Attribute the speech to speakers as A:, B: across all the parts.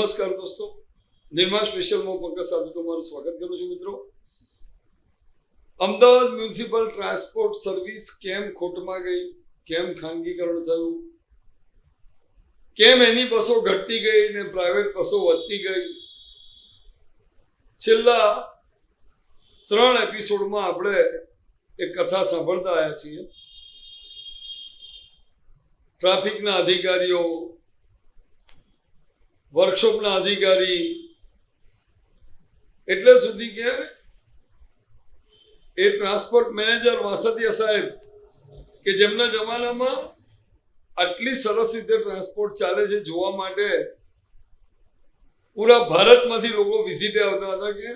A: નમસ્કાર દોસ્તો. નિર્મા સ્પેશિયલમાં પંકજ સાધુ તમારું સ્વાગત કરું છું મિત્રો. અમદાવાદ મ્યુનિસિપલ ટ્રાન્સપોર્ટ સર્વિસ કેમ ખોટમાં ગઈ? કેમ ખાનગીકરણ થયું? કેમ એની બસો ઘટતી ગઈ ને પ્રાઇવેટ બસો વધતી ગઈ? છેલ્લા ત્રણ એપિસોડમાં આપણે એક કથા સાંભળતા આવ્યા છીએ. ટ્રાફિકના અધિકારીઓ વર્કશોપના અધિકારી એટલે સુધી કે એ ટ્રાન્સપોર્ટ મેનેજર વાસદિયા સાહેબ કે જેમના જમાનામાં આટલી સરસ રીતે ટ્રાન્સપોર્ટ ચાલે છે જોવા માટે પૂરા ભારતમાંથી લોકો વિઝિટે આવતા હતા કે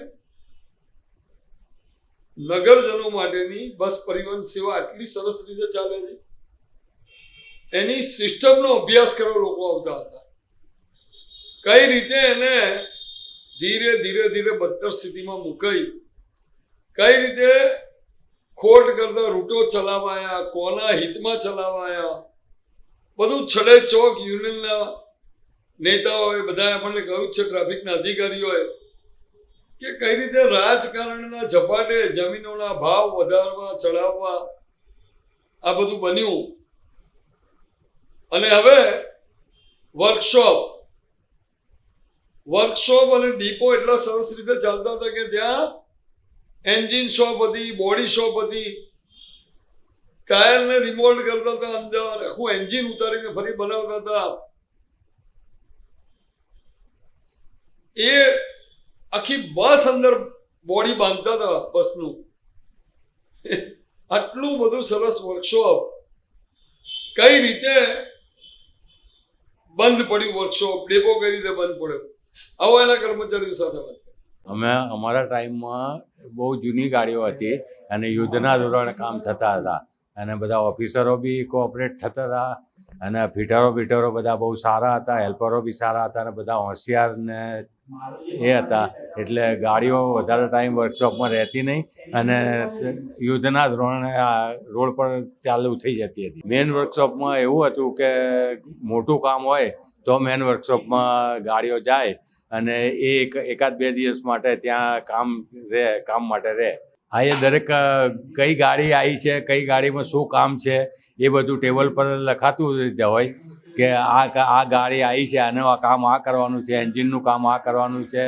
A: નગરજનો માટેની બસ પરિવહન સેવા આટલી સરસ રીતે ચાલે છે. એની સિસ્ટમનો અભ્યાસ કરવા લોકો આવતા હતા. કઈ રીતે એને ધીરે ધીરે ધીરે બદતર સ્થિતિમાં મુકાઈ? કઈ રીતે ખોટ કરતા રૂટો ચલાવાયા, કોના હિતમાં ચલાવાયા? બધું છડે ચોક યુનિયનના નેતાઓએ બધા આપણને કહ્યું છે, ટ્રાફિકના અધિકારીઓએ, કે કઈ રીતે રાજકારણના ઝપાટે જમીનોના ભાવ વધારવા, ચડાવવા આ બધું બન્યું? અને હવે વર્કશોપ વર્કશોપ અને ડીપો એટલા સરસ રીતે ચાલતા હતા કે ત્યાં એન્જિન શોપ હતી બોડી શોપ હતી. ટાયરને રિમોલ્ડ કરતા હતા અંદર. આખું એન્જિન ઉતારીને ફરી બનાવતા હતા. એ આખી બસ અંદર બોડી બાંધતા હતા બસનું. આટલું બધું સરસ વર્કશોપ કઈ રીતે બંધ પડ્યું વર્કશોપ ડેપો કઈ રીતે બંધ પડ્યો? આવો એના કર્મચારીઓ સાથે વાત
B: અમે અમારા ટાઈમમાં બહુ જૂની ગાડીઓ હતી અને યુદ્ધના ધોરણે કામ થતા હતા. અને બધા ઓફિસરો બી કોઓપરેટ થતા હતા. અને ફિટરો બીટરો બધા બહુ સારા હતા, હેલ્પરો બી સારા હતા અને બધા હોશિયાર ને એ હતા. એટલે ગાડીઓ વધારે ટાઈમ વર્કશોપમાં રહેતી નહીં અને યુદ્ધના ધોરણે રોડ પર ચાલુ થઈ જતી હતી. મેઇન વર્કશોપમાં એવું હતું કે મોટું કામ હોય તો મેન વર્કશોપમાં ગાડીઓ જાય અને એ એક એકાદ બે દિવસ માટે ત્યાં કામ રહે, કામ માટે રહે. હા, એ દરેક કઈ ગાડી આવી છે, કઈ ગાડીમાં શું કામ છે, એ બધું ટેબલ પર લખાતું જ હોય કે આ આ ગાડી આવી છે, આનું આ કામ આ કરવાનું છે, એન્જિનનું કામ આ કરવાનું છે,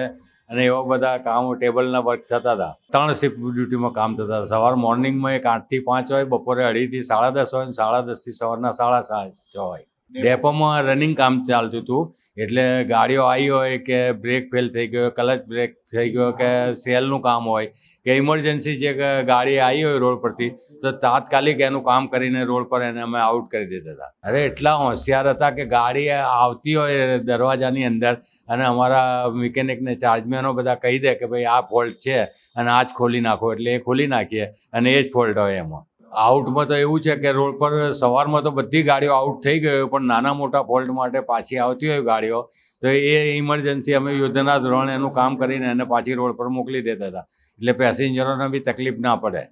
B: અને એવા બધા કામો ટેબલના વર્ક થતા હતા. ત્રણ શિફ્ટ ડ્યુટીમાં કામ થતા હતા. સવાર મોર્નિંગમાં એક આઠથી પાંચ હોય, બપોરે અઢીથી સાડા દસ હોય, અને સાડા દસથી સવારના સાડા છ હોય. ડેપોમાં રનિંગ કામ ચાલતું હતું. એટલે ગાડીઓ આવી હોય કે બ્રેક ફેલ થઈ ગયો ક્લચ બ્રેક થઈ ગયો કે સેલનું કામ હોય, કે ઇમરજન્સી જે ગાડી આવી હોય રોડ પરથી, તો તાત્કાલિક એનું કામ કરીને રોડ પર એને અમે આઉટ કરી દેતા હતા. અરે એટલા હોશિયાર હતા કે ગાડી આવતી હોય દરવાજાની અંદર અને અમારા મિકેનિકને ચાર્જમેનો બધા કહી દે કે ભાઈ આ ફોલ્ટ છે અને આ જ ખોલી નાખો, એટલે એ ખોલી નાખીએ અને એ જ ફોલ્ટ હોય એમાં. આઉટમાં તો એવું છે કે રોડ પર સવારમાં તો બધી ગાડીઓ આઉટ થઈ ગઈ હોય, પણ નાના મોટા ફોલ્ટ માટે પાછી આવતી હોય ગાડીઓ, તો એ ઇમરજન્સી અમે યુદ્ધના ધોરણે એનું કામ કરીને એને પાછી રોડ પર મોકલી દેતા હતા. એટલે પેસેન્જરોને બી તકલીફ ના પડે.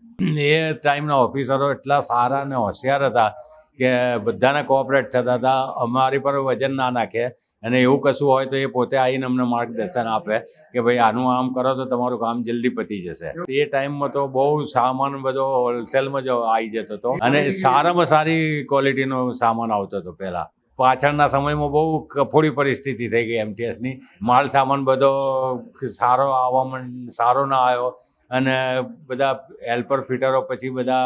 B: એ ટાઈમના ઓફિસરો એટલા સારા અને હોશિયાર હતા કે બધાને કોઓપરેટ થતા હતા. અમારી પર વજન ના નાખે. અને એવું કશું હોય તો એ પોતે આવીને અમને માર્ગદર્શન આપે કે ભાઈ આનું આમ કરો તો તમારું કામ જલ્દી પતી જશે. એ ટાઈમમાં તો બહુ સામાન બધો હોલસેલમાં જ આવી જતો હતો. અને સારામાં સારી ક્વોલિટીનો સામાન આવતો હતો પહેલાં. પાછળના સમયમાં બહુ કફોડી પરિસ્થિતિ થઈ ગઈ એમટીએસની માલ સામાન બધો સારો આવવામાં સારો ના આવ્યો. અને બધા હેલ્પર ફિટરો પછી બધા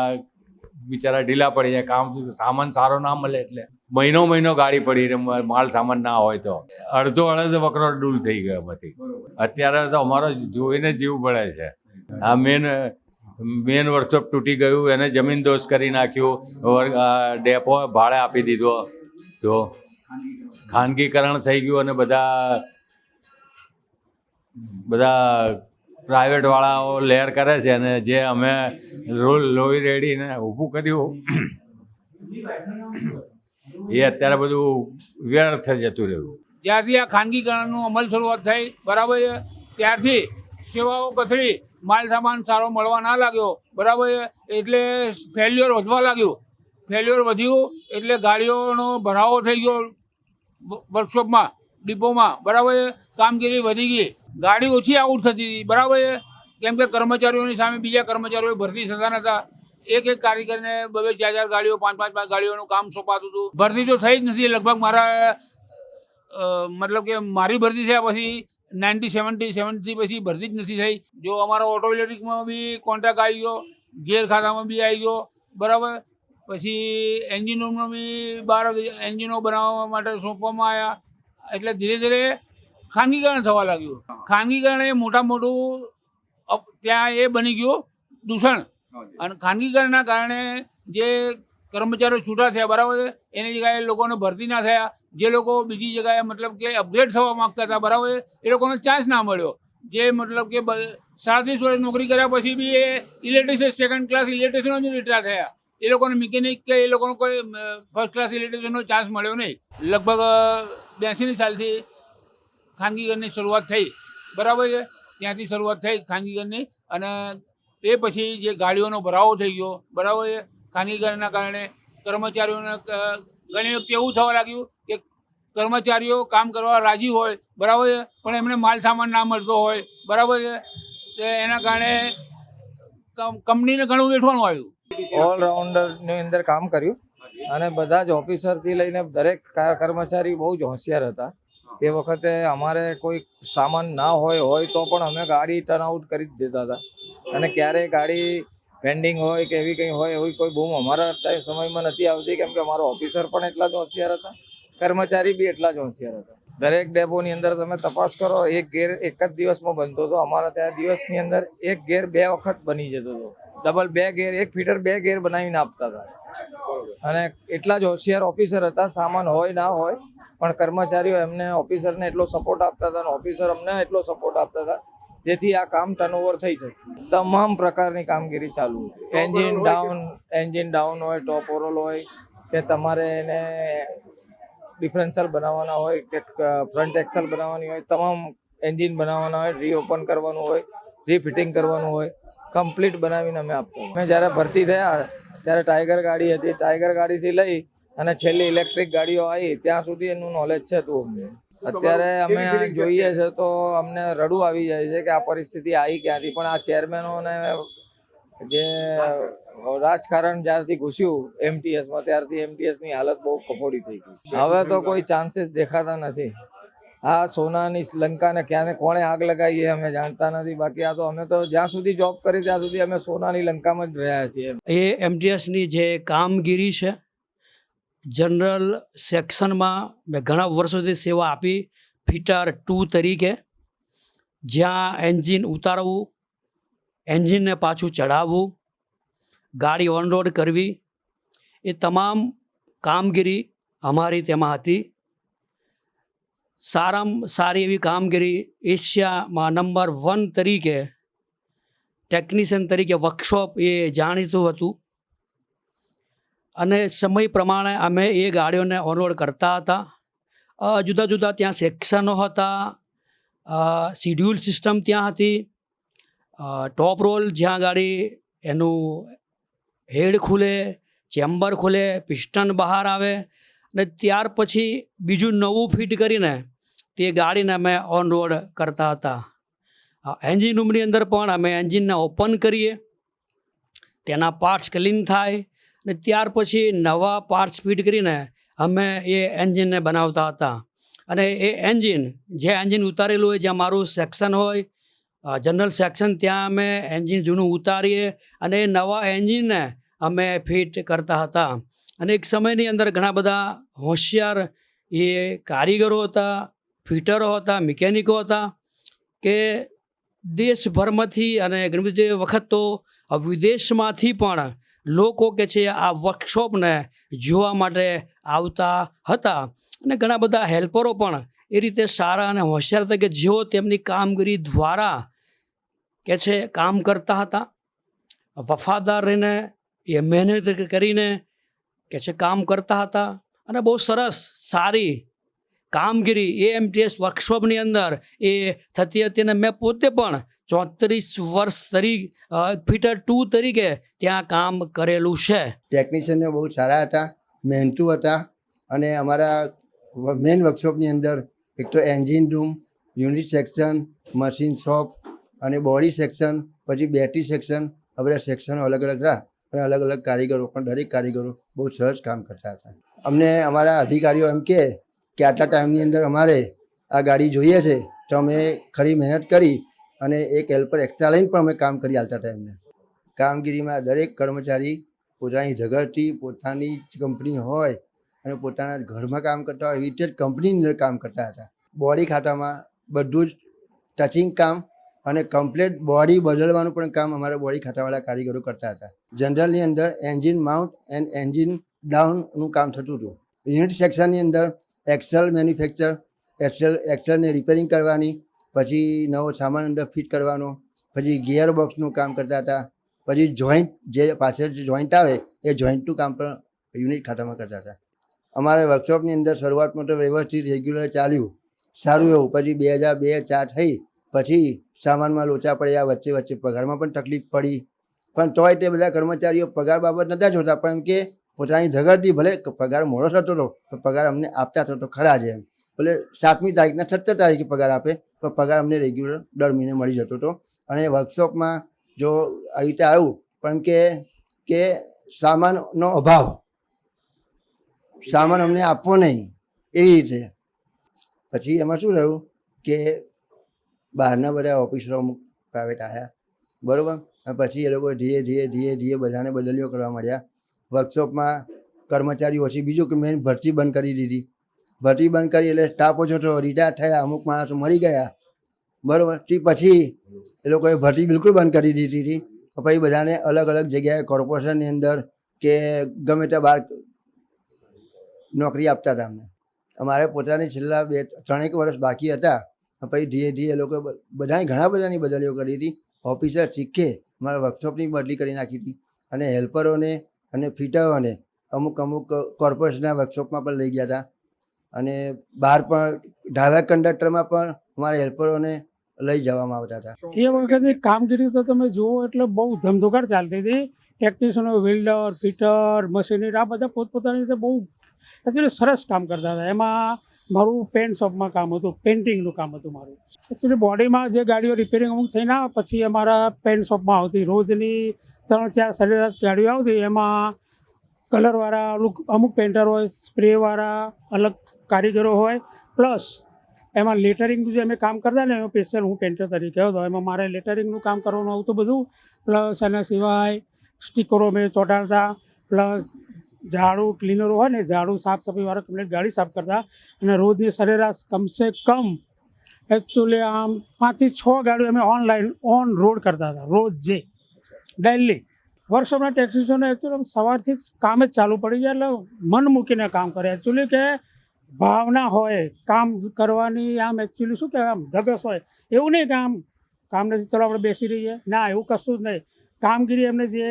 B: બિચારા ઢીલા પડી જાય. કામ સામાન સારો ના મળે એટલે. મહિનો મહિનો ગાડી પડી માલ સામાન ના હોય તો. અડધો અડધો વકરો ડૂલ થઈ ગયો એમાંથી અત્યારે તો અમારો જોઈને જીવ પડે છે. આ મેન મેન વર્કશોપ તૂટી ગયું એને જમીન દોષ કરી નાખ્યું ડેપો ભાડે આપી દીધો. તો ખાનગીકરણ થઈ ગયું અને બધા બધા પ્રાઇવેટવાળાઓ લેર કરે છે અને જે અમે રોલ લોહી રેડીને ઊભું કર્યું. એ અત્યારે બધું વ્યર્થ જતું રહ્યું.
C: જ્યારથી આ ખાનગીકરણનું અમલ શરૂઆત થઈ, બરાબર છે? ત્યારથી સેવાઓ કથળી, માલ સામાન સારો મળવા ના લાગ્યો, બરાબર છે? એટલે ફેલ્યોર વધવા લાગ્યું. ફેલ્યોર વધ્યું એટલે ગાડીઓનો ભરાવો થઈ ગયો વર્કશોપમાં ડિપોમાં બરાબર છે? કામગીરી વધી ગઈ. ગાડી ઓછી આઉટ થતી હતી, બરાબર છે? કેમ કે કર્મચારીઓની સામે બીજા કર્મચારીઓ ભરતી થતા નતા. એક એક કારીગરને બે ચાર ચાર ગાડીઓ, પાંચ પાંચ પાંચ ગાડીઓનું કામ સોંપાતું હતું. ભરતી તો થઈ જ નથી. લગભગ મારા મતલબ કે મારી ભરતી થયા પછી નાઇન્ટી સેવન્ટી સેવન્ટી પછી ભરતી જ નથી થઈ. જો અમારા ઓટો ઇલેક્ટ્રિકમાં બી કોન્ટ્રાક્ટ આવી ગયો, ગેર ખાતામાં બી આવી ગયો, બરાબર? પછી એન્જિનોમાં બી બાર એન્જિનો બનાવવા માટે સોંપવામાં આવ્યા. એટલે ધીરે ધીરે ખાનગીકરણ થવા લાગ્યું. ખાનગીકરણ એ મોટા મોટું ત્યાં એ બની ગયું દૂષણ. અને ખાનગીકરણના કારણે જે કર્મચારીઓ છૂટા થયા, બરાબર છે? એની જગ્યાએ લોકોને ભરતી ના થયા. જે લોકો બીજી જગ્યાએ મતલબ કે અપગ્રેડ થવા માંગતા હતા, બરાબર એ લોકોને ચાન્સ ના મળ્યો. જે મતલબ કે સાડત્રીસ વર્ષ નોકરી કર્યા પછી B A electrician second class ઇલેક્ટ્રિશિયનો જ રિટાયર થયા. એ લોકોને મિકેનિક કે એ લોકોનો કોઈ ફર્સ્ટ ક્લાસ ઇલેક્ટ્રિશિયનનો ચાન્સ મળ્યો નહીં. લગભગ બ્યાસીની સાલથી ખાનગીકરણની શરૂઆત થઈ. બરાબર છે? ત્યાંથી શરૂઆત થઈ ખાનગીકરણની અને એ પછી જે ગાડીઓનો ભરાવો થઈ ગયો, બરાબર એ? ખાનગીકરણના કારણે કર્મચારીઓને ઘણી વખતે એવું થવા લાગ્યું કે કર્મચારીઓ કામ કરવા રાજી હોય, બરાબર છે પણ એમને માલ સામાન ના મળતો હોય, બરાબર છે એના કારણે કંપનીને ઘણું વેઠવાનું આવ્યું.
D: ઓલરાઉન્ડરની અંદર કામ કર્યું અને બધા જ ઓફિસરથી લઈને દરેક કર્મચારી બહુ જ હોશિયાર હતા. તે વખતે અમારે કોઈ સામાન ના હોય હોય તો પણ અમે ગાડી ટર્ન આઉટ કરી જ દેતા હતા. અને ક્યારેય ગાડી પેન્ડિંગ હોય કે એવી કંઈ હોય, એવી કોઈ બૂમ અમારા સમયમાં નથી આવતી, કેમ કે અમારો ઓફિસર પણ એટલા જ હોશિયાર હતા, કર્મચારી બી એટલા જ હોશિયાર હતા. દરેક ડેપોની અંદર તમે તપાસ કરો, એક ગેર એક જ દિવસમાં બનતો હતો. અમારા ત્યાં દિવસની અંદર એક ગેર બે વખત બની જતો હતો. ડબલ બે ગેર, એક ફીટર બે ગેર બનાવીને આપતા હતા. અને એટલા જ હોશિયાર ઓફિસર હતા, સામાન હોય ના હોય, પણ કર્મચારીઓ એમને ઓફિસરને એટલો સપોર્ટ આપતા હતા અને ઓફિસર અમને એટલો સપોર્ટ આપતા હતા જેથી આ કામ ટર્નઓવર થઈ શકે તમામ પ્રકારની કામગીરી ચાલુ એન્જિન ડાઉન એન્જિન ડાઉન હોય ટોપ ઓરલ હોય કે તમારે એને ડિફરન્સલ બનાવવાના હોય કે ફ્રન્ટ એક્સલ બનાવવાની હોય તમામ એન્જિન બનાવવાના હોય રીઓપન કરવાનું હોય રીફિટિંગ કરવાનું હોય કમ્પ્લીટ બનાવીને અમે આપતા અમે જ્યારે ભરતી થયા ત્યારે ટાઈગર ગાડી હતી. ટાઈગર ગાડીથી લઈ અને છેલ્લી ઇલેક્ટ્રિક ગાડીઓ આવી ત્યાં સુધી એનું નોલેજ છે તું અમને. અત્યારે અમે જોઈએ છે તો અમને રડું આવી જાય છે કે આ પરિસ્થિતિ આવી ક્યાંથી? પણ આ ચેરમેનો ને જે રાજકારણ જ્યારથી ઘૂસ્યું એમટીએસમાં ત્યારથી એમટીએસની હાલત બહુ કફોડી થઈ ગઈ હવે તો કોઈ ચાન્સીસ દેખાતા નથી. આ સોનાની લંકાને ક્યાં કોણે આગ લગાવી એ અમે જાણતા નથી. બાકી આ તો અમે તો જ્યાં સુધી જોબ કરી ત્યાં સુધી અમે સોનાની લંકામાં જ રહ્યા છીએ.
E: એ એમટીએસની જે કામગીરી છે જનરલ સેક્શનમાં મેં ઘણા વર્ષોથી સેવા આપી. ફિટર ટુ તરીકે. જ્યાં એન્જિન ઉતારવું, એન્જિનને પાછું ચડાવવું ગાડી ઓન રોડ કરવી, એ તમામ કામગીરી અમારી તેમાં હતી. સારામાં સારી એવી કામગીરી એશિયામાં નંબર વન તરીકે ટેકનિશિયન તરીકે વર્કશોપ એ જાણીતું હતું. અને સમય પ્રમાણે અમે એ ગાડીઓને ઓનરોડ કરતા હતા. જુદા જુદા ત્યાં સેક્શનો હતા. શિડ્યુલ સિસ્ટમ ત્યાં હતી. ટોપ રોલ જ્યાં ગાડી એનું હેડ ખુલે, ચેમ્બર ખુલે, પિસ્ટન બહાર આવે અને ત્યાર પછી બીજું નવું ફિટ કરીને તે ગાડીને અમે ઓન રોડ કરતા હતા. એન્જિન રૂમની અંદર પણ અમે એન્જિનને ઓપન કરીએ. તેના પાર્ટ્સ ક્લીન થાય. ને ત્યાર પછી નવા પાર્ટ્સ ફિટ કરીને અમે એ એન્જિનને બનાવતા હતા. અને એ એન્જિન જે એન્જિન ઉતારેલું હોય, જ્યાં મારું સેક્શન હોય જનરલ સેક્શન ત્યાં અમે એન્જિન જૂનું ઉતારીએ અને એ નવા એન્જિનને અમે ફિટ કરતા હતા. અને એક સમયની અંદર ઘણા બધા હોશિયાર એ કારીગરો હતા ફિટરો હતા મિકેનિકો હતા કે દેશભરમાંથી અને ઘણી બધી વખત તો વિદેશમાંથી પણ લોકો કે છે, આ વર્કશોપને જોવા માટે આવતા હતા. અને ઘણા બધા હેલ્પરો પણ એ રીતે સારા અને હોશિયાર હતા કે જેઓ તેમની કામગીરી દ્વારા કે છે, કામ કરતા હતા, વફાદાર રહીને, એ મહેનત કરીને કે છે, કામ કરતા હતા. અને બહુ સરસ સારી કામગીરી એ એમટીએસ વર્કશોપની અંદર એ થતી હતી અને મેં પોતે પણ ચોત્રીસ વર્ષ તરીકે ફિટર ટુ તરીકે ત્યાં કામ કરેલું છે.
F: ટેકનિશિયનો બહુ સારા હતા, મહેનતુ હતા અને અમારા મેઇન વર્કશોપની અંદર એક તો engine room unit section machine shop અને બોડી સેક્શન પછી બેટરી સેક્શન આ સેક્શનો અલગ અલગ હતા અને અલગ અલગ કારીગરો પણ દરેક કારીગરો બહુ સરસ કામ કરતા હતા. અમને અમારા અધિકારીઓ એમ કહે કે આટલા ટાઈમની અંદર અમારે આ ગાડી જોઈએ છે, તો અમે ખરી મહેનત કરી અને એક હેલ્પર એક્સ્ટ્રા લઈને પણ અમે કામ કરી આલતા ટાઈમને કામગીરીમાં દરેક કર્મચારી પોતાની જગતથી, પોતાની કંપની હોય અને પોતાના ઘરમાં કામ કરતા હોય, એવી રીતે જ કંપનીની અંદર કામ કરતા હતા. બોડી ખાતામાં બધું જ ટચિંગ કામ અને કમ્પ્લેટ બોડી બદલવાનું પણ કામ અમારા બોડી ખાતાવાળા કારીગરો કરતા હતા. જનરલની અંદર એન્જિન માઉન્ટ એન્ડ એન્જિન ડાઉનનું કામ થતું હતું. યુનિટ સેક્શનની અંદર એક્સેલ મેન્યુફેક્ચર એક્સેલ એક્સેલને રિપેરિંગ કરવાની, પછી નવો સામાન અંદર ફિટ કરવાનો, પછી ગિયર બોક્સનું કામ કરતા હતા, પછી જોઈન્ટ જે પાછળ જે જોઈન્ટ આવે, એ જોઈન્ટનું કામ પણ યુનિટ ખાતામાં કરતા હતા. અમારા વર્કશોપની અંદર શરૂઆતમાં તો વ્યવસ્થિત રેગ્યુલર ચાલ્યું, સારું એવું, પછી બે હજાર બે ચાર થઈ, પછી સામાનમાં લોચા પડ્યા, વચ્ચે વચ્ચે પગારમાં પણ તકલીફ પડી, પણ તોય તે બધા કર્મચારીઓ પગાર બાબત નહોતા જોતા, પણ કે પોતાની જગતથી ભલે પગાર મોડો થતો હતો પણ પગાર અમને આપતા હતો તો ખરા છે એમ. ભલે સાતમી તારીખના સત્તર તારીખે પગાર આપે, પણ પગાર અમને રેગ્યુલર દર મહિને મળી જતો હતો. અને વર્કશોપમાં જો આવી રીતે આવ્યું, પણ કે કે સામાનનો અભાવ, સામાન અમને આપવો નહીં, એવી રીતે. પછી એમાં શું રહ્યું કે બહારના બધા ઓફિસરો અમુક પ્રાઇવેટ આવ્યા બરાબર? પછી એ લોકો ધીરે ધીરે ધીરે ધીરે બધાને બદલીઓ કરવા મળ્યા વર્કશોપમાં કર્મચારી ઓછી બીજું કે મેં ભરતી બંધ કરી દીધી. ભરતી બંધ કરી એટલે સ્ટાફ ઓછો થયો. રિટાયર થયા. અમુક માણસો મરી ગયા. બરાબર. તે પછી એ લોકોએ ભરતી બિલકુલ બંધ કરી દીધી હતી. પછી બધાને અલગ અલગ જગ્યાએ કોર્પોરેશનની અંદર કે ગમે ત્યાં બહાર નોકરી આપતા હતા અમને. અમારે પોતાની છેલ્લા બે ત્રણેક વર્ષ બાકી હતા. પછી ધીરે ધીરે એ લોકો બધાની ઘણા બધાની બદલીઓ કરી હતી. ઓફિસર શીખે. મારા વર્કશોપની બદલી કરી નાખી હતી. અને હેલ્પરોને અને ફિટરોને અમુક અમુક કોર્પોરેશનના વર્કશોપમાં પણ લઈ ગયા હતા. અને બહાર પણ ડ્રાઈવર કંડક્ટરમાં પણ અમારા હેલ્પરોને લઈ જવામાં આવતા હતા.
G: એ વખતે કામગીરી તો તમે જુઓ એટલે બહુ ધમધોકાર ચાલતી હતી. ટેકનિશિયનો વેલ્ડર, ફિટર, મશીનરી, આ બધા પોતપોતાની રીતે બહુ એકચ્યુઅલી સરસ કામ કરતા હતા. એમાં મારું પેન્ટ શોપમાં કામ હતું, પેઇન્ટિંગનું કામ હતું મારું. એકચ્યુઅલી બોડીમાં જે ગાડીઓ રિપેરિંગ અમુક થઈને પછી અમારા પેન્ટ શોપમાં આવતી. રોજની ત્રણ ચાર સરેરાશ ગાડીઓ આવતી એમાં કલરવાળા, અમુક અમુક પેન્ટર હોય સ્પ્રેવાળા અલગ કારીગરો હોય પ્લસ એમાં લેટરિંગનું જે અમે કામ કરતા ને એમાં સ્પેશિયલ હું પેન્ટર તરીકે હતો, એમાં મારે લેટરિંગનું કામ કરવાનું આવતું બધું પ્લસ એના સિવાય સ્ટીકરો મેં ચોંટાડતા પ્લસ ઝાડુ ક્લીનરો હોય ને, ઝાડુ સાફ સફાઈવાળા કમ્પ્લીટ ગાડી સાફ કરતા, અને રોજની સરેરાશ કમસે કમ એકચ્યુઅલી આમ પાંચથી છ ગાડીઓ અમે ઓનલાઈન ઓન રોડ કરતા હતા, રોજ. જે ડેલી વર્કશોપના ટેક્સીસોને એકચ્યુઅલી સવારથી જ કામ જ ચાલુ પડી જાય એટલે મન મૂકીને કામ કરે. એકચ્યુઅલી કે ભાવના હોય, કામ કરવાની આમ એકચ્યુઅલી શું કહેવાય, આમ ધગસ હોય, એવું નહીં કે આમ કામ નથી, ચલો આપણે બેસી રહીએ. ના, એવું કશું જ નહીં. કામગીરી એમને જે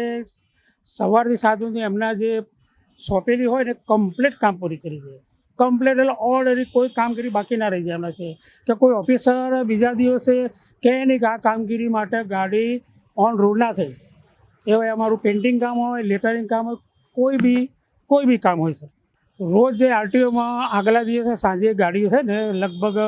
G: સવારથી સાત એમના જે સોંપેલી હોય ને કમ્પ્લીટ કામ પૂરી કરી દે. કમ્પ્લીટ એટલે ઓલરેડી કોઈ કામગીરી બાકી ના રહી જાય એમના છે. કે કોઈ ઓફિસર બીજા દિવસે કહે નહીં કે આ કામગીરી માટે ગાડી ઓન રોડ ના થઈ. એ હોય અમારું પેઇન્ટિંગ કામ હોય લેટરિંગ કામ હોય, કોઈ બી કોઈ બી કામ હોય સર રોજ જે આરટીઓમાં આગલા દિવસે સાંજે ગાડીઓ છે ને, લગભગ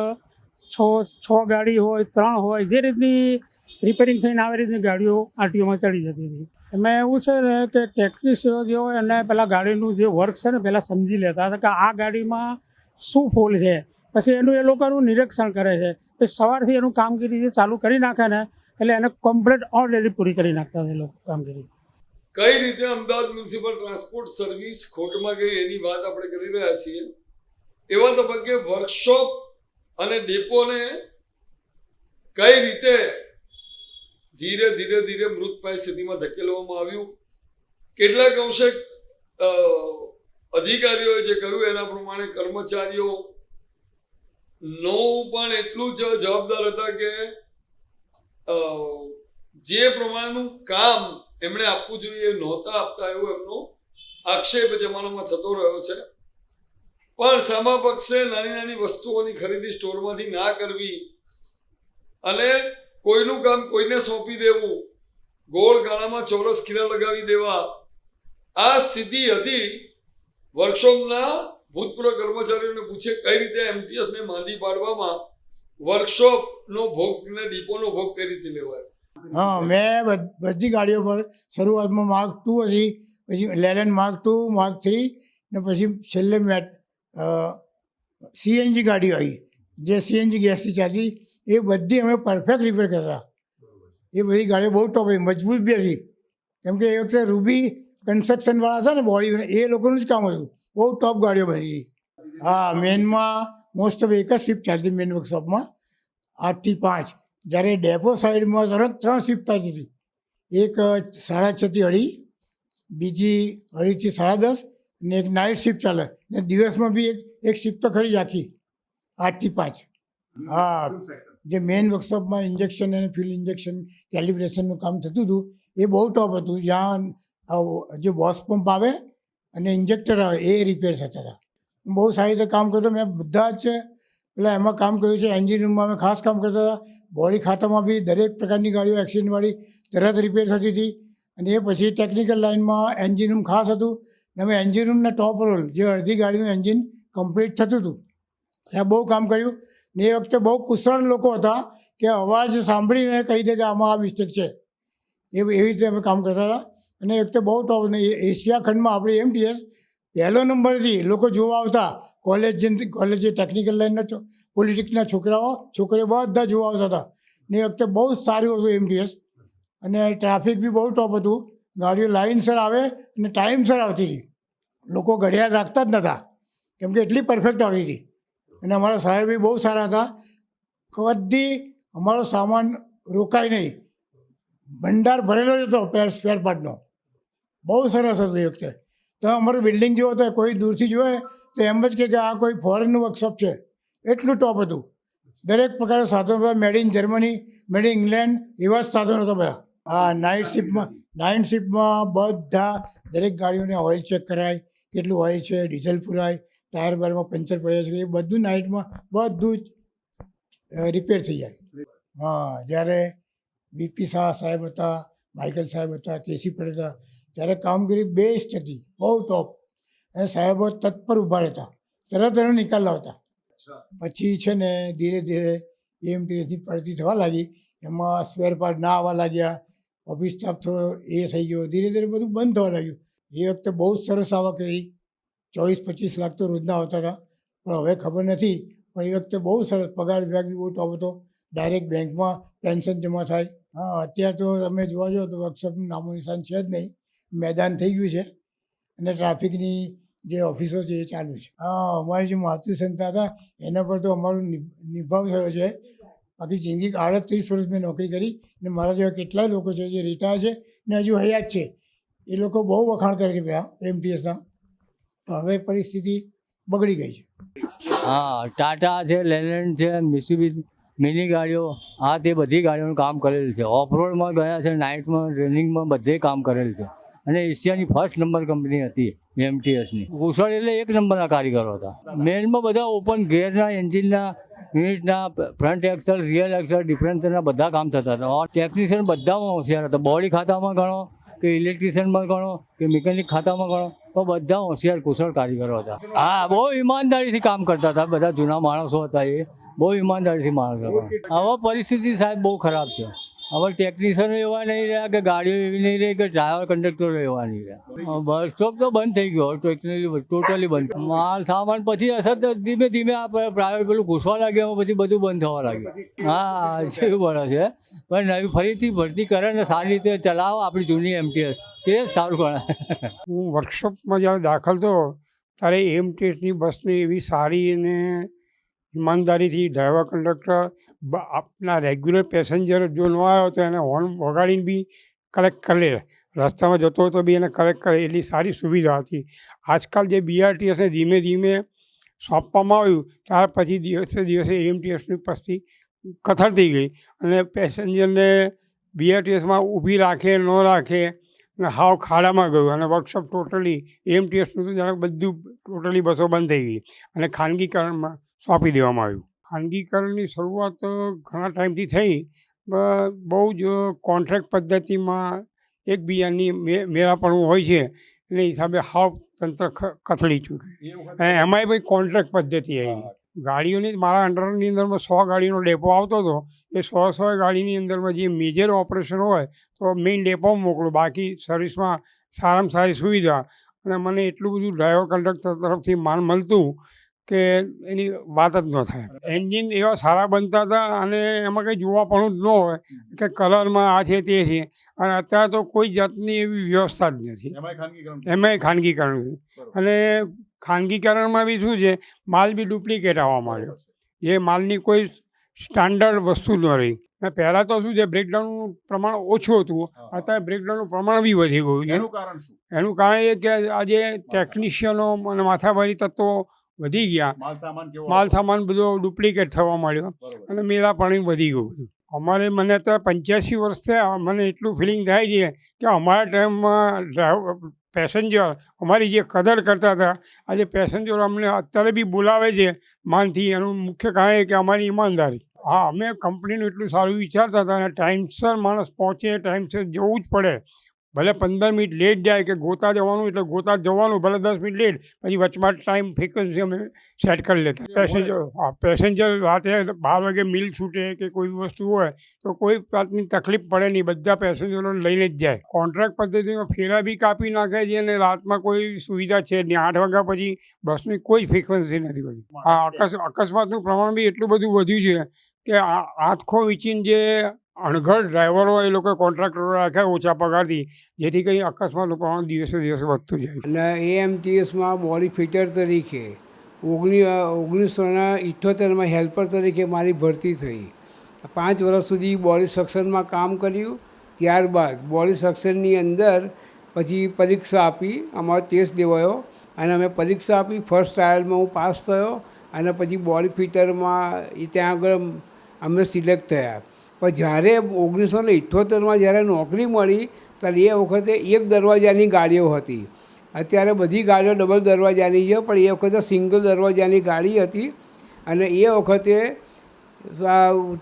G: છ છ ગાડી હોય, ત્રણ હોય, જે રીતની રિપેરિંગ થઈને આવી રીતની ગાડીઓ આરટીઓમાં ચડી જતી હતી. એમાં એવું છે ને કે ટેકનિશિયનો જે હોય એને પહેલાં ગાડીનું જે વર્ક છે ને પહેલાં સમજી લેતા હતા કે આ ગાડીમાં શું ફોલ છે. પછી એનું એ લોકોનું નિરીક્ષણ કરે છે. કે સવારથી એનું કામગીરી જે ચાલુ કરી નાખે ને એટલે એને કમ્પ્લીટ ઓલરેડી પૂરી કરી નાખતા એ લોકો કામગીરી.
A: કઈ રીતે અમદાવાદ મ્યુનિસિપલ ટ્રાન્સપોર્ટ સર્વિસ ખોટમાં ગઈ એની વાત આપણે કરી રહ્યા છીએ. એવા તબક્કે વર્કશોપ અને ડેપોને કઈ રીતે ધીરે ધીરે ધીરે મૃતપાય સ્થિતિમાં ધકેલવામાં આવ્યું, કેટલાક અંશે અધિકારીઓએ જે કહ્યું એના પ્રમાણે કર્મચારીઓ નો પણ એટલું જ જવાબદાર હતા કે જે પ્રમાણેનું કામ એમણે આપવું જોઈએ નહોતા આપતા એવો એમનો આક્ષેપ જમાનામાં થતો રહ્યો છે. પણ સામા પક્ષે નાની નાની વસ્તુઓની ખરીદી સ્ટોરમાંથી ના કરવી અને કોઈનું કામ કોઈને સોંપી દેવું, ગોળ ગાળામાં ચોરસ ખીરા લગાવી દેવા, આ સ્થિતિ હતી વર્કશોપના ભૂતપૂર્વ કર્મચારીઓને પૂછે કઈ રીતે એમટીએસને માંદી પાડવામાં વર્કશોપ નો ભોગ ને ડીપોનો ભોગ કઈ રીતે લેવાય.
H: હા, મેં બધી ગાડીઓ પર શરૂઆતમાં માર્ક ટુ હતી, પછી Leyland mark two mark three ને પછી છેલ્લે મેટ સીએનજી ગાડી આવી. જે સીએનજી ગેસથી ચાલતી, એ બધી અમે પરફેક્ટ રિપેર કરતા. એ બધી ગાડીઓ બહુ ટોપ હતી, મજબૂત બી હતી. કેમ કે એ વખતે રૂબી કન્સ્ટ્રક્શનવાળા હતા ને, બોડી એ લોકોનું જ કામ હતું. બહુ ટોપ ગાડીઓ બધી. હા મેનમાં મોસ્ટ ઓફ એક જ શિફ્ટ ચાલતી મેન વર્કશોપમાં આઠથી પાંચ. જ્યારે ડેપો સાઈડમાં તરત ત્રણ શિફ્ટ થતી હતી. એક સાડા છથી અઢી, બીજી અઢીથી સાડા દસ, અને એક નાઇટ શિફ્ટ ચાલે. ને દિવસમાં બી એક એક શિફ્ટ તો ખરી જ આખી. આઠથી પાંચ. હા, જે મેઇન વર્કશોપમાં ઇન્જેક્શન અને ફ્યુલ ઇન્જેક્શન કેલિબ્રેશનનું કામ થતું હતું, એ બહુ ટોપ હતું. જ્યાં જે બોસ પંપ આવે અને ઇન્જેક્ટર આવે, એ રિપેર થતા હતા. બહુ સારી રીતે કામ કરતો. મેં બધા જ, પેલા એમાં કામ કર્યું છે એન્જિન રૂમમાં અમે ખાસ કામ કરતા હતા. બોડી ખાતામાં બી દરેક પ્રકારની ગાડીઓ, એક્સિડન્ટવાળી તરત રિપેર થતી હતી. અને એ પછી ટેકનિકલ લાઇનમાં એન્જિન રૂમ ખાસ હતું. ને અમે એન્જિન રૂમને ટોપ રોલ જે અડધી ગાડીનું એન્જિન કમ્પ્લીટ થતું હતું. એ બહુ કામ કર્યું. ને એ વખતે બહુ કુશળ લોકો હતા કે અવાજ સાંભળીને કહી દે કે આમાં આ મિસ્ટેક છે. એ એવી રીતે અમે કામ કરતા હતા. અને એ વખતે બહુ ટોપ એશિયા ખંડમાં આપણી એમટીએસ પહેલો નંબરથી લોકો જોવા આવતા કોલેજ કોલેજ ટેકનિકલ લાઇનના છો- પોલિટિક્સના છોકરાઓ, છોકરીઓ બધા જોવા આવતા હતા. ને વખતે બહુ જ સારું હતું એમટીએસ અને ટ્રાફિક બી બહુ ટોપ હતું. ગાડીઓ લાઇનસર આવે અને ટાઈમસર આવતી હતી. લોકો ઘડિયાળ રાખતા જ નહોતા કેમ કે એટલી પરફેક્ટ આવી હતી. અને અમારા સાહેબ બી બહુ સારા હતા. કદી અમારો સામાન રોકાય નહીં. ભંડાર ભરેલો જ હતો સ્પેર પાર્ટનો બહુ સરસ હતું એ વખતે. તો અમારું બિલ્ડિંગ જોવો તો કોઈ દૂરથી જોવે, તો એમ જ કે આ કોઈ ફોરેનનું વર્કશોપ છે. એટલું ટોપ હતું. દરેક પ્રકારના સાધનો હતા made in Germany made in England એવા જ સાધનો હતા બધા. હા નાઇટ શિફ્ટમાં નાઇટ શિફ્ટમાં બધા દરેક ગાડીઓને ઓઇલ ચેક કરાય, કેટલું ઓઇલ છે ડીઝલ પુરાય ટાયર બારમાં પંચર પડ્યા છે, એ બધું નાઇટમાં બધું જ રિપેર થઈ જાય. હા, જ્યારે બીપી શાહ સાહેબ હતા માઇકલ સાહેબ હતા કેસી પટેલ હતા ત્યારે કામગીરી બેસ્ટ હતી, બહુ ટોપ અને સાહેબો તત્પર ઊભા રહેતા, તરત એનો નિકાલ લાવતા. પછી છે ને ધીરે ધીરે એમટીએસની પડતી થવા લાગી. એમાં સ્પેર પાર્ટ ના આવવા લાગ્યા. ઓફિસ સ્ટાફ થોડો એ થઈ ગયો. ધીરે ધીરે બધું બંધ થવા લાગ્યું. એ વખતે બહુ જ સરસ આવક રહી ચોવીસ પચીસ લાખ તો રોજના આવતા હતા. પણ હવે ખબર નથી. પણ એ વખતે બહુ સરસ પગાર વિભાગ બી બહુ ટોપ હતો. ડાયરેક્ટ બેંકમાં પેન્શન જમા થાય. હા, અત્યારે તો તમે જોવા જાઓ તો વર્કશોપનું નામો નિશાન છે જ નહીં. મેદાન થઈ ગયું છે અને ટ્રાફિકની જે ઓફિસો છે એ ચાલુ છે. હા, અમારી જે માતૃ સંસ્થા હતા, એના પર તો અમારો નિભાવ થયો છે. બાકી જિંદગી આડત્રીસ વર્ષ મેં નોકરી કરી અને મારા જેવા કેટલાય લોકો છે જે રિટાયર છે ને હજુ હયાત છે. એ લોકો બહુ વખાણ કરે છે ભાઈ એમટીએસના તો હવે પરિસ્થિતિ બગડી ગઈ છે.
I: હા, ટાટા છે, લેલેન્ડ છે મિસુબી મિની ગાડીઓ, આ તે બધી ગાડીઓનું કામ કરેલું છે. ઓફરોડમાં ગયા છે નાઇટમાં ટ્રેનિંગમાં બધે કામ કરેલું છે. અને એશિયાની ફર્સ્ટ નંબર કંપની હતી એમટીએસની કુશળ એટલે એક નંબરના કારીગરો હતા. મેનમાં બધા ઓપન ગેરના એન્જિનના યુનિટના ફ્રન્ટ એક્સલ રિયલ એક્સલ ડિફરન્સના બધા કામ થતા હતા. ટેકનિશિયન બધામાં હોશિયાર હતા. બોડી ખાતામાં ગણો કે ઇલેક્ટ્રિશિયનમાં ગણો કે મિકેનિક ખાતામાં ગણો, તો બધા હોશિયાર, કુશળ કારીગરો હતા. હા, બહુ ઈમાનદારીથી કામ કરતા હતા બધા જૂના માણસો હતા એ. બહુ ઈમાનદારીથી માણસો હતા. હવે પરિસ્થિતિ સાહેબ બહુ ખરાબ છે. હવે ટેકનિશિયનો એવા નહીં રહ્યા કે ગાડીઓ એવી નહીં રહી કે ડ્રાઈવર કંડક્ટરો એવા નહીં રહ્યા. બસ સ્ટોપ તો બંધ થઈ ગયો. ટોટલી ટોટલી બંધ. માલ સામાન પછી અસર ધીમે ધીમે આ પ્રાઇવેટ પેલું ઘૂસવા લાગ્યા પછી બધું બંધ થવા લાગ્યું. હા એવું બને છે. પણ નવી ફરીથી ભરતી કરે ને સારી રીતે ચલાવો આપણી જૂની એમટીએસ એ સારું ગણાય.
J: હું વર્કશોપમાં જ્યારે દાખલ થયો, ત્યારે એમ ટેસ્ટની બસની એવી સારી અને ઈમાનદારીથી ડ્રાઈવર કંડક્ટર આપના રેગ્યુલર પેસેન્જર જો ન આવ્યો તો એને હોર્ન વગાડીને બી કલેક્ટ કરી રસ્તામાં જતો હોય તો બી એને કલેક્ટ કરે. એટલી સારી સુવિધા હતી. આજકાલ જે બીઆરટીએસને ધીમે ધીમે સોંપવામાં આવ્યું, ત્યાર પછી દિવસે દિવસે એએમટીએસની પસ્તી કથળતી ગઈ અને પેસેન્જરને બીઆરટીએસમાં ઊભી રાખે, ન રાખે અને હાવ ખાડામાં ગયું અને વર્કશોપ ટોટલી એમટીએસનું તો જાણે બધું ટોટલી બસો બંધ થઈ ગઈ અને ખાનગીકરણમાં સોંપી દેવામાં આવ્યું. ખાનગીકરણની શરૂઆત ઘણા ટાઈમથી થઈ. બહુ જ કોન્ટ્રાક્ટ પદ્ધતિમાં એકબીજાની મે મેળાપણું હોય છે. એટલે હિસાબે હાવ તંત્ર કથળી ચૂક્યું. એમાંય ભાઈ કોન્ટ્રાક્ટ પદ્ધતિ આવી. ગાડીઓની મારા અંડરની અંદરમાં સો ગાડીનો ડેપો આવતો હતો. એ સો સો ગાડીની અંદરમાં જે મેજર ઓપરેશન હોય તો મેઇન ડેપો મોકલું. બાકી સર્વિસમાં સારામાં સારી સુવિધા. અને મને એટલું બધું ડ્રાઈવર કંડક્ટર તરફથી માન મળતું કે એની વાત જ ન થાય. એન્જિન એવા સારા બનતા હતા અને એમાં કંઈ જોવા પણ જ ન હોય કે કલરમાં આ છે તે છે. અને અત્યારે તો કોઈ જાતની એવી વ્યવસ્થા જ નથી. એમાંય ખાનગીકરણ અને ખાનગીકરણમાં બી શું છે? માલ બી ડુપ્લિકેટ આવવા માંડ્યો. એ માલની કોઈ સ્ટાન્ડર્ડ વસ્તુ ન રહી. અને પહેલાં તો શું છે? બ્રેકડાઉનનું પ્રમાણ ઓછું હતું. અત્યારે બ્રેકડાઉનનું પ્રમાણ બી વધી ગયું છે.
K: એનું કારણ
J: એનું કારણ એ કે આજે ટેકનિશિયનો અને માથાભારી તત્વો વધી ગયા.
K: માલ સામાન
J: બધો ડુપ્લિકેટ થવા માંડ્યો. અને મેળા પાણી વધી ગયું બધું. અમારે મને અત્યારે પંચ્યાસી વર્ષ થયા મને એટલું ફિલિંગ થાય છે કે અમારા ટાઈમમાં ડ્રાઈવર પેસેન્જર અમારી જે કદર કરતા હતા આજે પેસેન્જરો અમને અત્યારે બી બોલાવે છે માનથી. એનું મુખ્ય કારણ એ કે અમારી ઈમાનદારી. હા અમે કંપનીનું એટલું સારું વિચારતા હતા અને ટાઈમસર માણસ પહોંચે ટાઈમસર જવું જ પડે. ભલે પંદર મિનિટ લેટ જાય કે ગોતા જવાનું એટલે ગોતા જવાનું ભલે દસ મિનિટ લેટ પછી વચમાં ટાઈમ ફ્રિકવન્સી અમે સેટ કરી લેતા. પેસેન્જર હા પેસેન્જર રાતે બાર વાગે મિલ છૂટે કે કોઈ વસ્તુ હોય તો કોઈ જાતની તકલીફ પડે નહીં બધા પેસેન્જરો લઈને જ જાય. કોન્ટ્રાક્ટ પદ્ધતિમાં ફેરા બી કાપી નાખે છે અને રાતમાં કોઈ સુવિધા છે નહીં. આઠ વાગ્યા પછી બસની કોઈ ફ્રિકવન્સી નથી હોતી. આ અકસ્માતનું પ્રમાણ બી એટલું બધું વધ્યું છે કે આ આંખો વીંચીને જે અણઘડ ડ્રાઈવરો એ લોકો કોન્ટ્રાક્ટરો રાખ્યા ઓછા પગારથી, જેથી કરી અકસ્માતનું પ્રમાણ દિવસે દિવસે વધતું જાય
L: અને એએમટીએસમાં બોડી ફિટર તરીકે ઓગણી ઓગણીસોના ઇઠ્ઠોતેરમાં હેલ્પર તરીકે મારી ભરતી થઈ. પાંચ વર્ષ સુધી બોડી સક્શનમાં કામ કર્યું. ત્યારબાદ બોડી સક્શનની અંદર પછી પરીક્ષા આપી, અમારો ટેસ્ટ દેવાયો અને અમે પરીક્ષા આપી. ફર્સ્ટ ટ્રાયલમાં હું પાસ થયો અને પછી બોડી ફિટરમાં એ ત્યાં આગળ અમે સિલેક્ટ થયા. પણ જ્યારે ઓગણીસો ને ઇઠ્ઠોતેરમાં જ્યારે નોકરી મળી, ત્યારે એ વખતે એક દરવાજાની ગાડીઓ હતી. અત્યારે બધી ગાડીઓ ડબલ દરવાજાની છે, પણ એ વખતે સિંગલ દરવાજાની ગાડી હતી. અને એ વખતે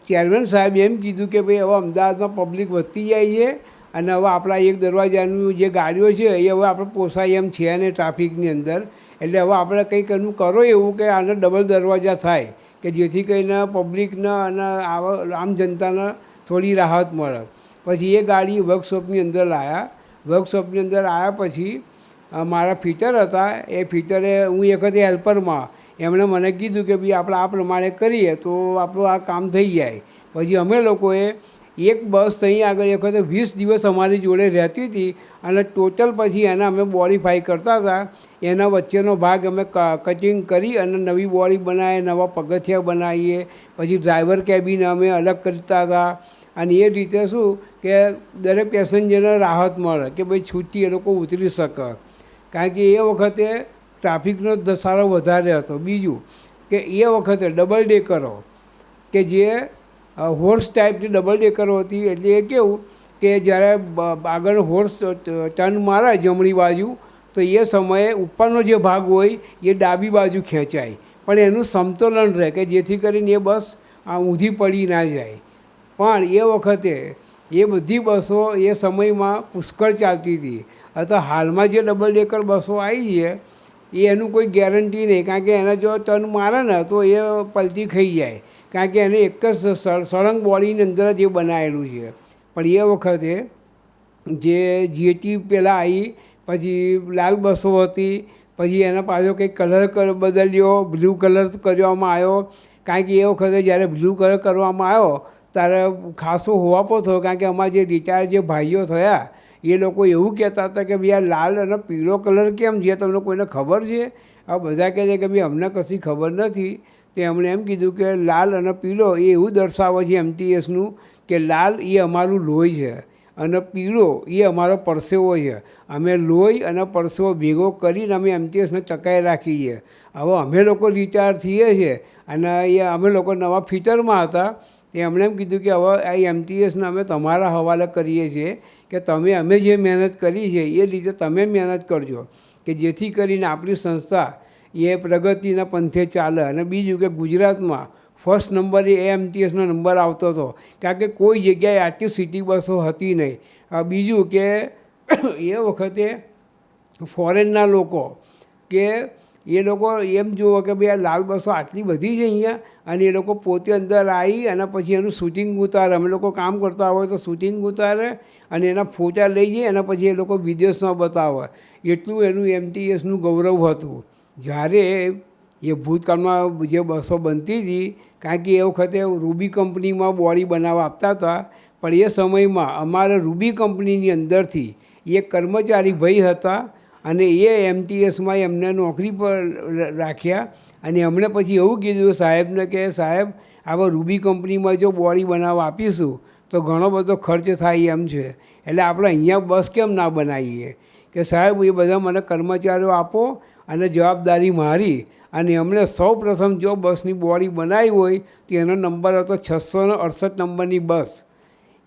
L: ચેરમેન સાહેબ એમ કીધું કે ભાઈ, હવે અમદાવાદમાં પબ્લિક વધતી જાય છે, અને હવે આપણા એક દરવાજાનું જે ગાડીઓ છે, એ હવે આપણે પોસાય એમ છે ને ટ્રાફિકની અંદર. એટલે હવે આપણે કંઈક એનું કરો એવું કે આને ડબલ દરવાજા થાય. કે જેથી કરીને પબ્લિકને અને આવા આમ જનતાને થોડી રાહત મળે. પછી એ ગાડી વર્કશોપની અંદર લાવ્યા વર્કશોપની અંદર આવ્યા પછી મારા ફિટર હતા. એ ફિટરે હું એક વખતે હેલ્પરમાં. એમણે મને કીધું કે ભાઈ આપણે આ પ્રમાણે કરીએ તો આપણું આ કામ થઈ જાય. પછી અમે લોકોએ એક બસ અહીં આગળ એક વખતે વીસ દિવસ અમારી જોડે રહેતી હતી અને ટોટલ પછી એને અમે બોડીફાઈ કરતા હતા. એના વચ્ચેનો ભાગ અમે કટિંગ કરી અને નવી બોડી બનાવીએ, નવા પગથિયા બનાવીએ. પછી ડ્રાઈવર કેબિન અમે અલગ કરતા હતા. અને એ રીતે શું કે દરેક પેસેન્જરને રાહત મળે કે ભાઈ છૂટી એ લોકો ઉતરી શકે. કારણ કે એ વખતે ટ્રાફિકનો ધસારો વધારે હતો. બીજું કે એ વખતે ડબલ ડેકરો કે જે હોર્સ ટાઈપની ડબલ ડેકર હતી, એટલે એ કેવું કે જ્યારે આગળ હોર્સ ટર્ન મારે જમણી બાજુ, તો એ સમયે ઉપરનો જે ભાગ હોય, એ ડાબી બાજુ ખેંચાય. પણ એનું સમતોલન રહે કે જેથી કરીને એ બસ આ ઊંધી પડી ના જાય. પણ એ વખતે એ બધી બસો એ સમયમાં પુષ્કળ ચાલતી હતી. અથવા હાલમાં જે ડબલ ડેકર બસો આવી છે, એ એનું કોઈ ગેરંટી નહીં. કારણ કે એને જો ટર્ન મારે ને, તો એ પલટી ખાઈ જાય. કારણ કે એને એક જ સળ- સળંગ બોડીની અંદર જ એ બનાવેલું છે. પણ એ વખતે જે જીએટી પહેલાં આવી પછી લાલ બસો હતી, પછી એના પાછો કંઈક કલર બદલ્યો બ્લુ કલર કરવામાં આવ્યો. કારણ કે એ વખતે જ્યારે બ્લુ કલર કરવામાં આવ્યો, ત્યારે ખાસો હોવાપો થયો. કારણ કે અમારા જે રિટાયર જે ભાઈઓ થયા, એ લોકો એવું કહેતા હતા કે ભાઈ આ લાલ અને પીળો કલર કેમ છે? તમને કોઈને ખબર છે? આ બધા કહે છે કે ભાઈ અમને કશી ખબર નથી. તે એમણે એમ કીધું કે લાલ અને પીળો એ એવું દર્શાવે છે એમટીએસનું કે લાલ એ અમારું લોહી છે અને પીળો એ અમારો પરસેવો છે. અમે લોહી અને પરસેવો ભેગો કરીને અમે એમટીએસને ચકાઈ રાખીએ. હવે અમે લોકો રિટાયર થઈએ છીએ અને એ અમે લોકો નવા ફિટરમાં હતા. તે એમણે એમ કીધું કે હવે આ એમટીએસને અમે તમારા હવાલે કરીએ છીએ કે તમે અમે જે મહેનત કરી છે એ રીતે તમે મહેનત કરજો કે જેથી કરીને આપણી સંસ્થા એ પ્રગતિના પંથે ચાલે. અને બીજું કે ગુજરાતમાં ફર્સ્ટ નંબર એ એમટીએસનો નંબર આવતો હતો. કારણ કે કોઈ જગ્યાએ આટલી સિટી બસો હતી નહીં. બીજું કે એ વખતે ફોરેનના લોકો કે એ લોકો એમ જુઓ કે ભાઈ આ લાલ બસો આટલી બધી છે અહીંયા, અને એ લોકો પોતે અંદર આવી અને પછી એનું શૂટિંગ ઉતારે. અમે લોકો કામ કરતા હોય તો શૂટિંગ ઉતારે અને એના ફોટા લઈ જઈએ અને પછી એ લોકો વિદેશમાં બતાવે. એટલું એનું એમટીએસનું ગૌરવ હતું. જ્યારે એ ભૂતકાળમાં જે બસો બનતી હતી, કારણ કે એ વખતે રૂબી કંપનીમાં બોડી બનાવવા આપતા હતા, પણ એ સમયમાં અમારે રૂબી કંપનીની અંદરથી એક કર્મચારી ભાઈ હતા અને એ એમટીએસમાં એમને નોકરી પર રાખ્યા અને એમણે પછી એવું કીધું, સાહેબને કે, સાહેબ, આવા રૂબી કંપનીમાં જો બોડી બનાવવા આપીશું, તો ઘણો બધો ખર્ચ થાય એમ છે. એટલે આપણે અહીંયા બસ કેમ ના બનાવીએ? કે, સાહેબ, એ બધા મને કર્મચારીઓ આપો અને જવાબદારી મારી. અને એમણે સૌ પ્રથમ જો બસની બોડી બનાવી હોય, તો એનો નંબર હતો છસો ને અડસઠ નંબરની બસ.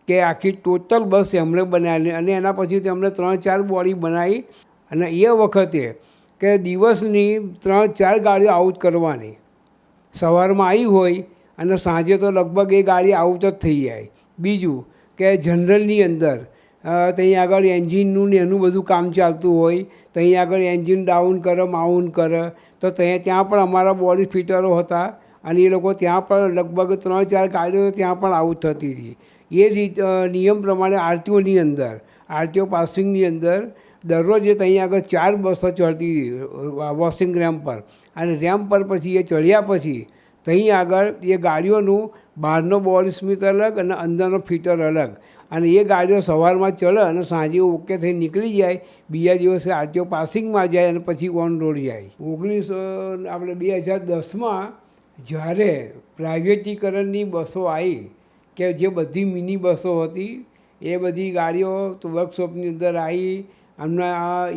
L: કે આખી ટોટલ બસ એમણે બનાવેલી. અને એના પછી અમને ત્રણ ચાર બોડી બનાવી. અને એ વખતે કે દિવસની ત્રણ ચાર ગાડીઓ આઉટ કરવાની. સવારમાં આવી હોય અને સાંજે તો લગભગ એ ગાડી આઉટ જ થઈ જાય. બીજું કે જનરલની અંદર ત્યાં આગળ એન્જિનનું ને એનું બધું કામ ચાલતું હોય ત્યાં આગળ એન્જિન ડાઉન કરે, માઉન કરે. તો ત્યાં ત્યાં પણ અમારા બોડી ફિટરો હતા અને એ લોકો ત્યાં પણ લગભગ ત્રણ ચાર ગાડીઓ ત્યાં પણ આઉટ થતી હતી. એ રીત નિયમ પ્રમાણે આરટીઓની અંદર, આરટીઓ પાસિંગની અંદર દરરોજ ત્યાં આગળ ચાર બસો ચડતી વોશિંગ રેમ્પ પર. અને રેમ્પ પર પછી એ ચડ્યા પછી ત્યાં આગળ એ ગાડીઓનું બહારનો બોડી સ્મિત અલગ અને અંદરનો ફિટર અલગ. અને એ ગાડીઓ સવારમાં ચડે અને સાંજે ઓકે થઈ નીકળી જાય, બીજા દિવસે આરટીઓ પાસિંગમાં જાય અને પછી ઓન રોડ જાય. ઓગણીસો આપણે બે હજાર દસમાં જ્યારે પ્રાઇવેટીકરણની બસો આવી, કે જે બધી મિની બસો હતી, એ બધી ગાડીઓ વર્કશોપની અંદર આવી અમને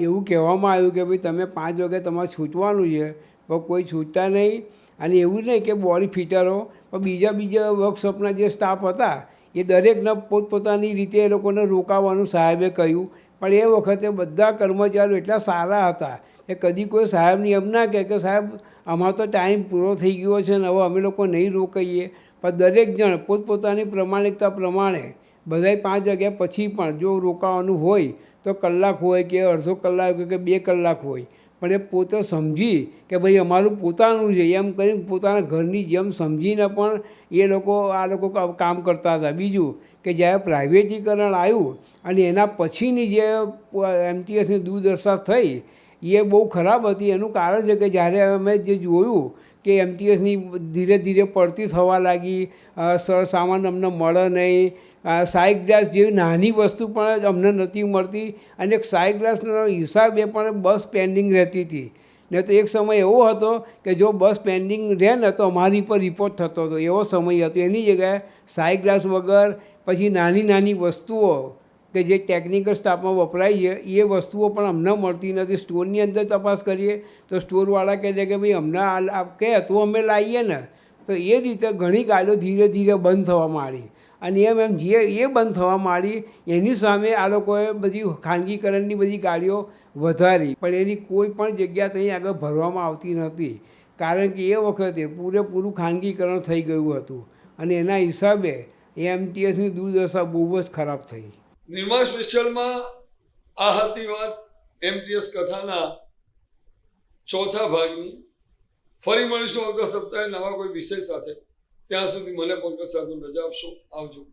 L: એવું કહેવામાં આવ્યું કે ભાઈ તમે પાંચ વાગે તમારે છૂટવાનું છે, પણ કોઈ છૂટતા નહીં. અને એવું નહીં કે બોડી ફિટરો, પણ બીજા બીજા વર્કશોપના જે સ્ટાફ હતા એ દરેકને પોતપોતાની રીતે એ લોકોને રોકાવાનું સાહેબે કહ્યું. પણ એ વખતે બધા કર્મચારીઓ એટલા સારા હતા કે કદી કોઈ સાહેબની એમ ના કહે કે સાહેબ, અમારો તો ટાઈમ પૂરો થઈ ગયો છે ને હવે અમે લોકો નહીં રોકાઈએ. પણ દરેક જણ પોતપોતાની પ્રમાણિકતા પ્રમાણે બધાય પાંચ વાગ્યા પછી પણ જો રોકાવાનું હોય તો કલાક હોય કે અડધો કલાક હોય કે બે કલાક હોય. પણ એ પોતે સમજી કે ભાઈ અમારું પોતાનું છે. એમ કરીને પોતાના ઘરની જેમ સમજીને પણ એ લોકો, આ લોકો કામ કરતા હતા. બીજું કે જ્યારે પ્રાઇવેટીકરણ આવ્યું અને એના પછીની જે એમટીએસની દુર્દશા થઈ, એ બહુ ખરાબ હતી. એનું કારણ છે કે જ્યારે અમે જે જોયું કે એમટીએસની ધીરે ધીરે પડતી થવા લાગી સામાન અમને મળે નહીં સાઈ ગ્લાસ જેવી નાની વસ્તુ પણ અમને નહોતી મળતી અને એક સાઈ ગ્લાસનો હિસાબે પણ બસ પેન્ડિંગ રહેતી હતી. ને તો એક સમય એવો હતો કે જો બસ પેન્ડિંગ રહે ને તો અમારી પર રિપોર્ટ થતો હતો. એવો સમય હતો. એની જગ્યાએ સાઈ ગ્લાસ વગર પછી નાની નાની વસ્તુઓ કે જે ટેકનિકલ સ્ટાફમાં વપરાય છે, એ વસ્તુઓ પણ અમને મળતી નથી. સ્ટોરની અંદર તપાસ કરીએ તો સ્ટોરવાળા કહે છે કે ભાઈ, અમને આ કહે, તો અમે લાવીએ ને. તો એ રીતે ઘણી ગાડીઓ ધીરે ધીરે બંધ થવા માંડી. અને એમ એમ જે એ બંધ થવા માંડી, એની સામે આ લોકોએ બધી ખાનગીકરણની બધી ગાડીઓ વધારી, પણ એની કોઈ પણ જગ્યા ત્યાં આગળ ભરવામાં આવતી નહોતી. કારણ કે એ વખતે પૂરેપૂરું ખાનગીકરણ થઈ ગયું હતું અને એના હિસાબે એમટીએસની દુર્દશા બહુ જ ખરાબ થઈ.
A: નિર્માણ સ્પેશિયલમાં આ હતી વાત એમટીએસ કથાના ચોથા ભાગની. ફરી મળીશું આવતા સપ્તાહે નવા કોઈ વિષય સાથે. ત્યાં સુધી મને પંકજ સાધુ રજા આપશો. આવજો.